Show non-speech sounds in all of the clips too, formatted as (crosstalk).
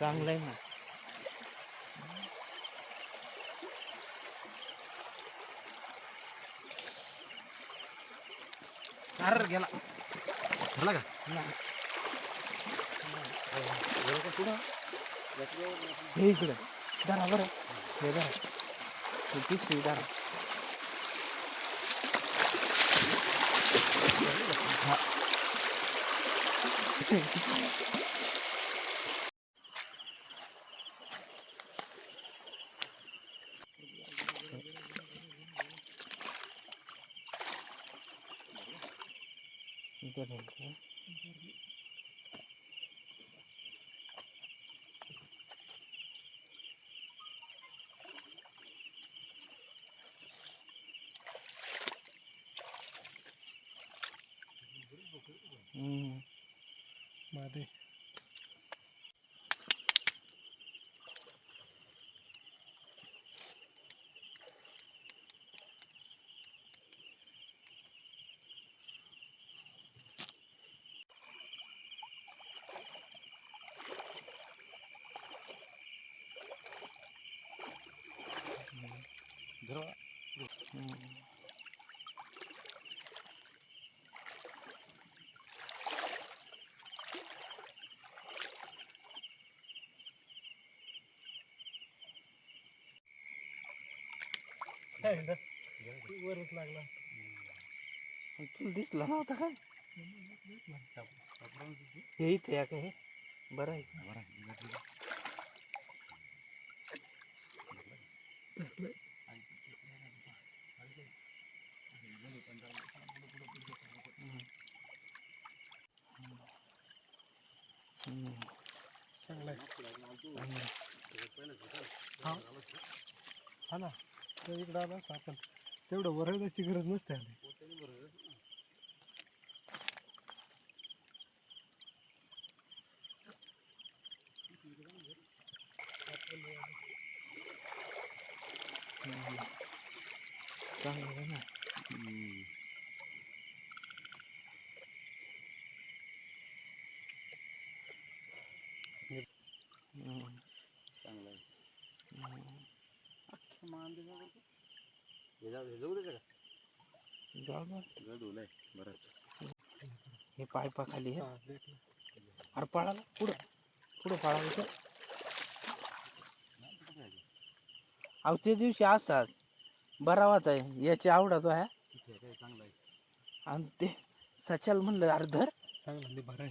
चांगलं आहे ना. अरे गेला. झाला का. पुढं हे इकडं. धरा बरं. हे धरा. पिशवी धरा. हा. 네. (laughs) 이거 된거 वरच लागला तुला दिसला नव्हता काय हे. इथे या हे बरं आहे चांगला आहे हा ना. तर इकडं आला असं आपण तेवढं वरडायची गरज नसते आली. चांगलं आहे जाऊ दे. हे पायपा खाली हा. आहे भेटलं. अरे पळाला पुढं. पुढं पळायचं अहो ते दिवशी असाच बरा होता याची आवडा तो ह्या. आणि ते सचाल म्हणलं अरे धर. चांगला बरं आहे.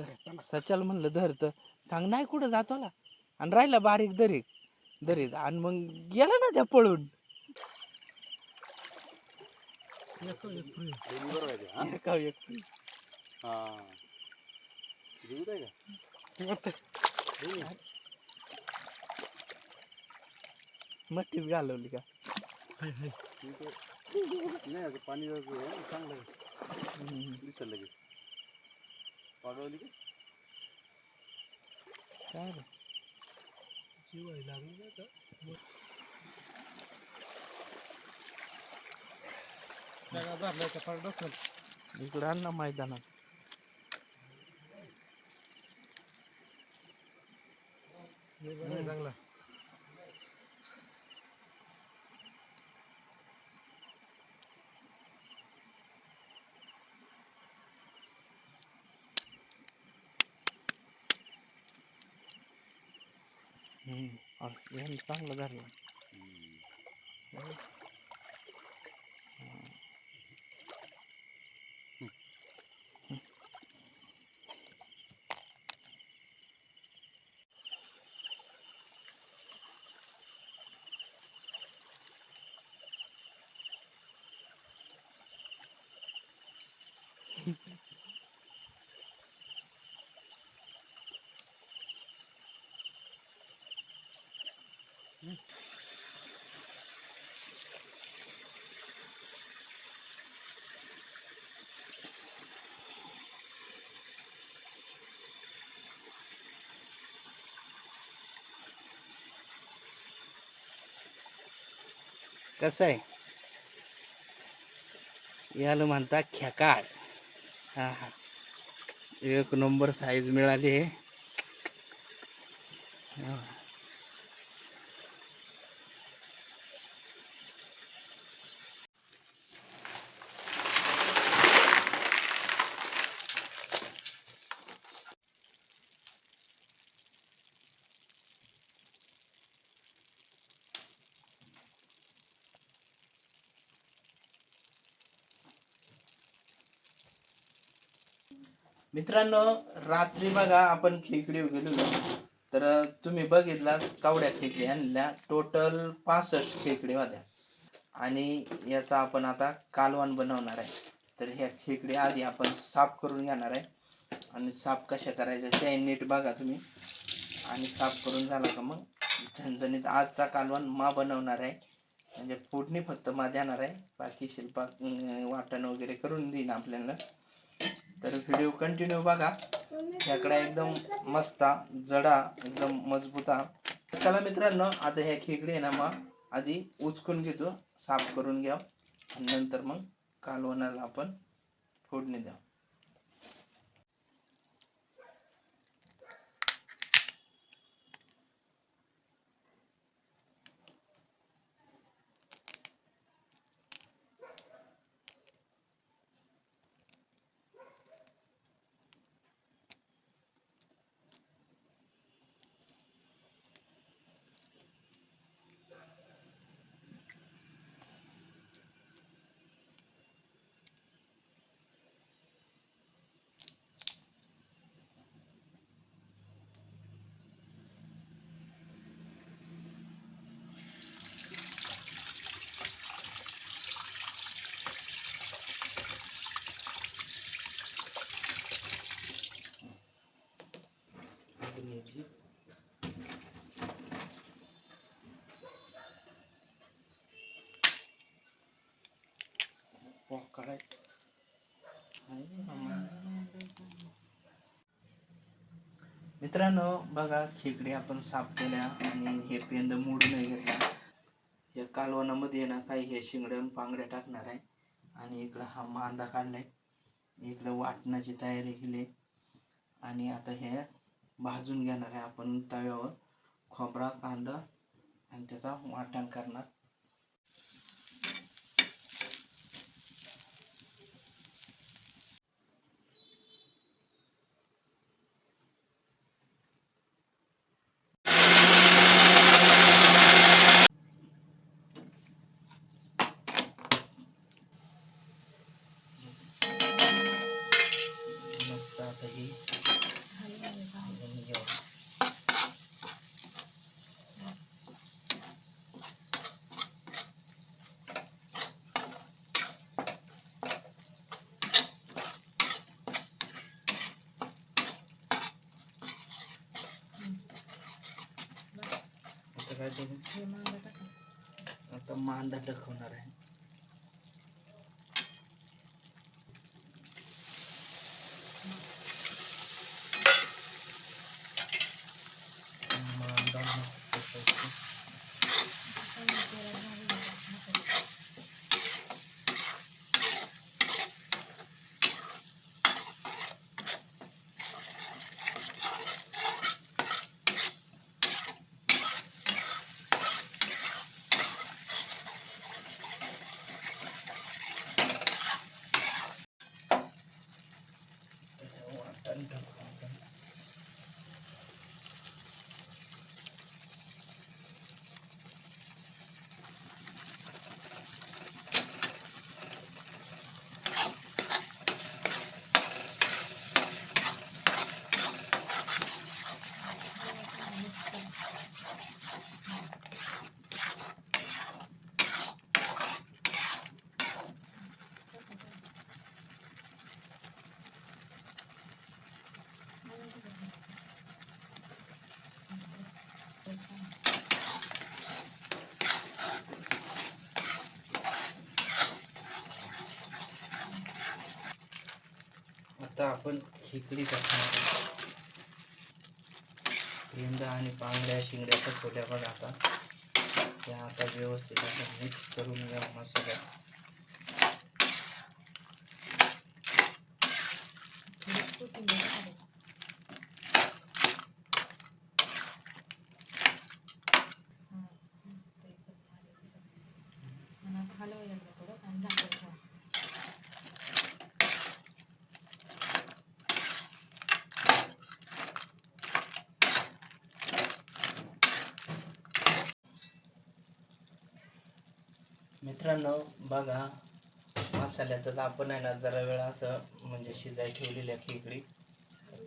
आहे. सचाल म्हणलं धर तर. सांग नाही कुठं जातो ना. आणि राहिला बारीक दरीत दरीत. आणि मग गेला ना त्या पळून. एक-. मट्टीच घालवली का? हाय, हाय. पाणी चांगलं. दिसल लगेच. पागवली का? काय जेवायला लागलं नाही का? इकडं आण ना मैदानात. हे चांगला. चांगलं धरलं. कसं आहे? याला म्हणतात खेकाळ हा हा. एक नंबर साईज मिळाली आहे मित्रांनो रात्री बघा आपण खेकडी गेलो तर तुम्ही बघितलात कावड्या खेकडी आणल्या टोटल पासष्ट खेकडी होत्या. आणि याचा आपण आता कालवण बनवणार आहे. तर ह्या खेकडी आधी आपण साफ करून घेणार आहे. आणि साफ कशा करायच्या ते नीट बघा तुम्ही. आणि साफ करून झाला का मग झणझणीत आजचा कालवण मा बनवणार आहे. म्हणजे फोडणी फक्त मा देणार आहे. बाकी शिल्पा वाटण वगैरे करून देईन आपल्याला. तर व्हिडिओ कंटिन्यू बघा. खेकडा एकदम मस्ता जडा एकदम मजबूता चला मित्रांनो आता ह्या खेकडे ना मग आधी उचकून घेतो साफ करून घ्या. नंतर मग कालवणाला आपण फोडणी द्या. पोकळ आहे. मित्रांनो बघा खेकडे आपण साफ केल्या आणि हे पेंद मोडून नाही घेतला. या कालवणामध्ये ना काही हे शिंगड्या पांगड्या टाकणार आहे. आणि इकडं हा मांदा काढलाय. इकडं वाटणाची तयारी केली. आणि आता हे भाजून घेणार आहे आपण तव्यावर खोबरा कांदा आणि त्याचा वाटण करणार मस्त आता ही भाजून घेऊ आता काय करू आता मांदा टाकवणार आहे आता आपण खेकडी टाकणार आहे. आणि पांगड्या शिंगड्याच्या टकवल्या पण आता त्या आता व्यवस्थित असं मिक्स करून घ्या मसाल्यात मित्रांनो बघा मसाल्यातच आपण आहे ना जरा वेळ असं म्हणजे शिजाय ठेवलेल्या खेकडी.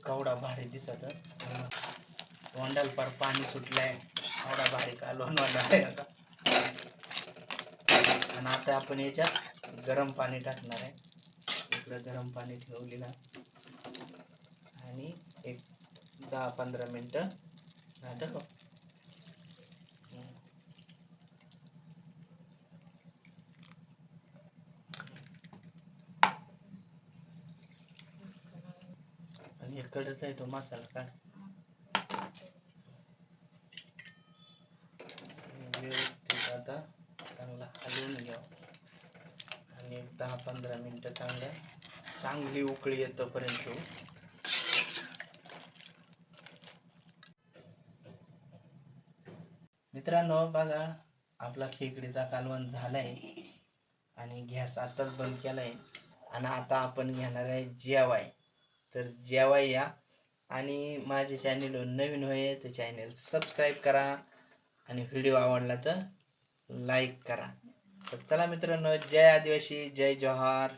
कवडा भारी दिसत तोंडाला पार पाणी सुटलंय. कवडा भारी का लोणवाला आहे आता. आणि आता आपण याच्यात गरम पाणी टाकणार आहे. इकडं गरम पाणी ठेवलेलं आणि एक दहा पंधरा मिनटं नाटक इकडंच आहे तो मसाला काढ व्यवस्थित आता चांगला हलवून घ्या आणि एक दहा पंधरा मिनटं चांगलं चांगली उकळी येतोपर्यंत मित्रांनो बघा आपला खेकडीचा कालवण झालाय आणि गॅस आताच बंद केलाय. आणि आता आपण घेणार आहे जेवाय. तर जेवाय या. आणि माझे चॅनल नवीन होय तर चॅनल सबस्क्राईब करा. आणि व्हिडिओ आवडला तर लाईक करा. तर चला मित्रांनो जय आदिवासी जय जोहार.